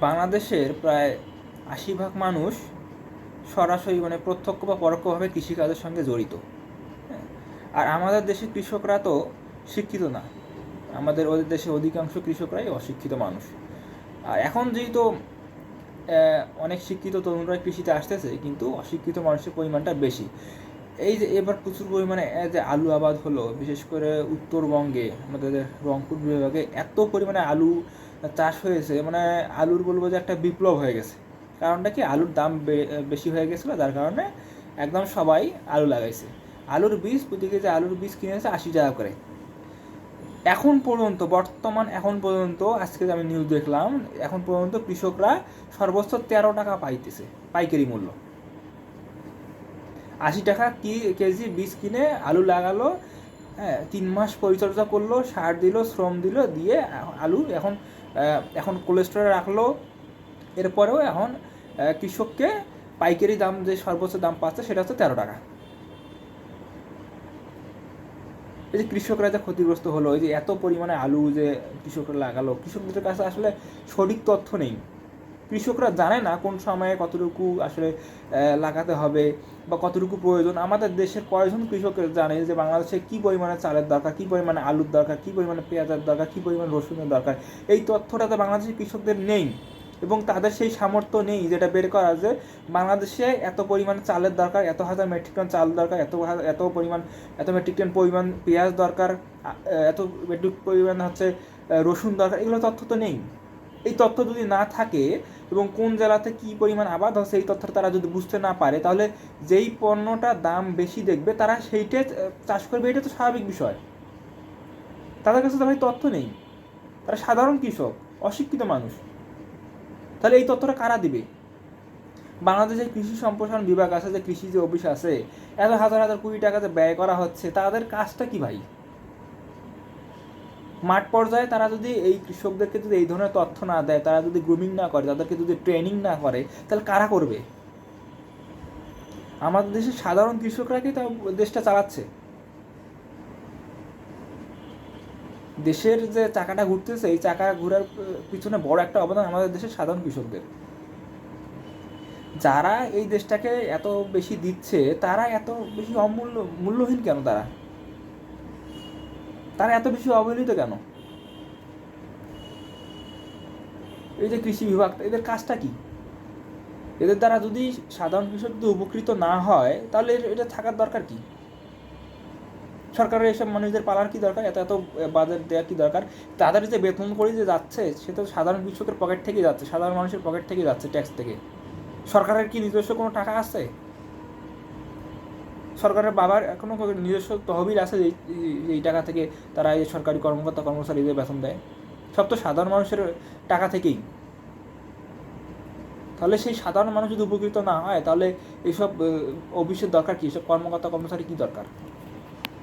বাংলাদেশের প্রায় আশি ভাগ মানুষ সরাসরি মানে প্রত্যক্ষ বা পরোক্ষভাবে কৃষিকাজের সঙ্গে জড়িত। হ্যাঁ। আর আমাদের দেশের কৃষকরা তো শিক্ষিত না। আমাদের ওদের দেশে অধিকাংশ কৃষকরাই অশিক্ষিত মানুষ। আর এখন যেহেতু অনেক শিক্ষিত তরুণরা কৃষিতে আসতেছে, কিন্তু অশিক্ষিত মানুষের পরিমাণটা বেশি। এই যে এবার প্রচুর পরিমাণে যে আলু আবাদ হলো, বিশেষ করে উত্তরবঙ্গে, আমাদের রংপুর বিভাগে এত পরিমাণে আলু চাষ হয়েছে মানে আলুর বলব যে একটা বিপ্লব হয়ে গেছে। কারণটা কি? আলুর দাম বেশি হয়ে গেছিল, যার কারণে একদম সবাই আলু লাগাইছে। আলুর বীজ, প্রতি কেজি আলুর বীজ কিনেছে আশি টাকা করে। এখন পর্যন্ত, বর্তমান এখন পর্যন্ত, আজকে আমি নিউজ দেখলাম, এখন পর্যন্ত কৃষকরা সর্বোচ্চ তেরো টাকা পাইতেছে, পাইকারি মূল্য। আশি টাকা কি, কেজি বীজ কিনে আলু লাগালো হ্যাঁ তিন মাস পরিচর্যা করল, সার দিল, শ্রম দিল, দিয়ে আলু এখন এখন কোলেস্টোরে রাখল, এরপরেও এখন কৃষককে পাইকারি দাম যে সর্বোচ্চ দাম পাচ্ছে সেটা হচ্ছে তেরো টাকা। এই যে কৃষকরা যে ক্ষতিগ্রস্ত হলো, এই যে এত পরিমাণে আলু যে কৃষকরা লাগালো, কৃষকদের কাছে আসলে সঠিক তথ্য নেই। কৃষকরা জানে না কোন সময়ে কতটুকু আসলে লাগাতে হবে বা কতটুকু প্রয়োজন। আমাদের দেশের কয়জন কৃষক জানে যে বাংলাদেশে কি পরিমাণে চালের দরকার, কি পরিমাণে আলুর দরকার, কি পরিমাণে পেঁয়াজের দরকার, কি পরিমাণে রসুনের দরকার? এই তথ্যটা তো বাংলাদেশের কৃষকদের নেই এবং তাদের সেই সামর্থ্য নেই যেটা বের করা যে বাংলাদেশে এত পরিমাণ চালের দরকার, এত হাজার মেট্রিক টন চাল দরকার, এত এত পরিমাণ, এত মেট্রিক টন পরিমাণ পেঁয়াজ দরকার এত মেট্রিক পরিমাণ হচ্ছে রসুন দরকার, এগুলো তথ্য তো নেই। এই তথ্য যদি না থাকে এবং কোন জেলাতে কি পরিমাণ আবাদ হচ্ছে এই তথ্যটা তারা যদি বুঝতে না পারে, তাহলে যেই পণ্যটা দাম বেশি দেখবে, তারা সেইটা চাষ করবে এটা তো স্বাভাবিক বিষয়। তাদের কাছে তো ভাই তথ্য নেই। তারা সাধারণ কৃষক, অশিক্ষিত মানুষ। তাহলে এই তথ্যটা কারা দিবে? বাংলাদেশের কৃষি সম্প্রসারণ বিভাগ আছে, যে কৃষি যে অফিস আছে, এত হাজার হাজার কোটি টাকা যে ব্যয় করা হচ্ছে, তাদের কাজটা কি ভাই? মাঠ পর্যায়ে তারা যদি এই কৃষকদেরকে যদি এই ধরনের তথ্য না দেয়, তারা যদি গ্রুমিং না করে, তাদেরকে যদি ট্রেনিং না করে, তাহলে কারা করবে? আমাদের দেশের সাধারণ কৃষকরা কি তা দেশটা চালাচ্ছে? দেশের যে চাকাটা ঘুরতেছে, এই চাকা ঘোরার পিছনে বড় একটা অবদান আমাদের দেশের সাধারণ কৃষকদের। যারা এই দেশটাকে এত বেশি দিচ্ছে, তারা এত বেশি অমূল্য, মূল্যহীন কেন তারা? তারা এত বেশি অবহেলিত কেন? এই যে কৃষি বিভাগ, এদের কাজটা কি? এদের দ্বারা যদি সাধারণ কৃষক যদি উপকৃত না হয়, তাহলে এটা থাকার দরকার কি? সরকারের এসব মানুষদের পালার কি দরকার? এত এত বাজার দেওয়া কি দরকার? তাদের যে বেতন করে যে যাচ্ছে, সে তো সাধারণ কৃষকের পকেট থেকে যাচ্ছে, সাধারণ মানুষের পকেট থেকে যাচ্ছে ট্যাক্স থেকে। সরকারের কি নিজস্ব কোনো টাকা আছে? সরকারের বাবার এখনও নিজস্ব তহবিল আছে যে এই টাকা থেকে তারা এই সরকারি কর্মকর্তা কর্মচারীদের বেতন দেয়। সব তো সাধারণ মানুষের টাকা থেকেই। তাহলে সেই সাধারণ মানুষ যদি উপকৃত না হয়, তাহলে এইসব অফিসের দরকার কী? এসব কর্মকর্তা, কর্মচারী কী দরকার?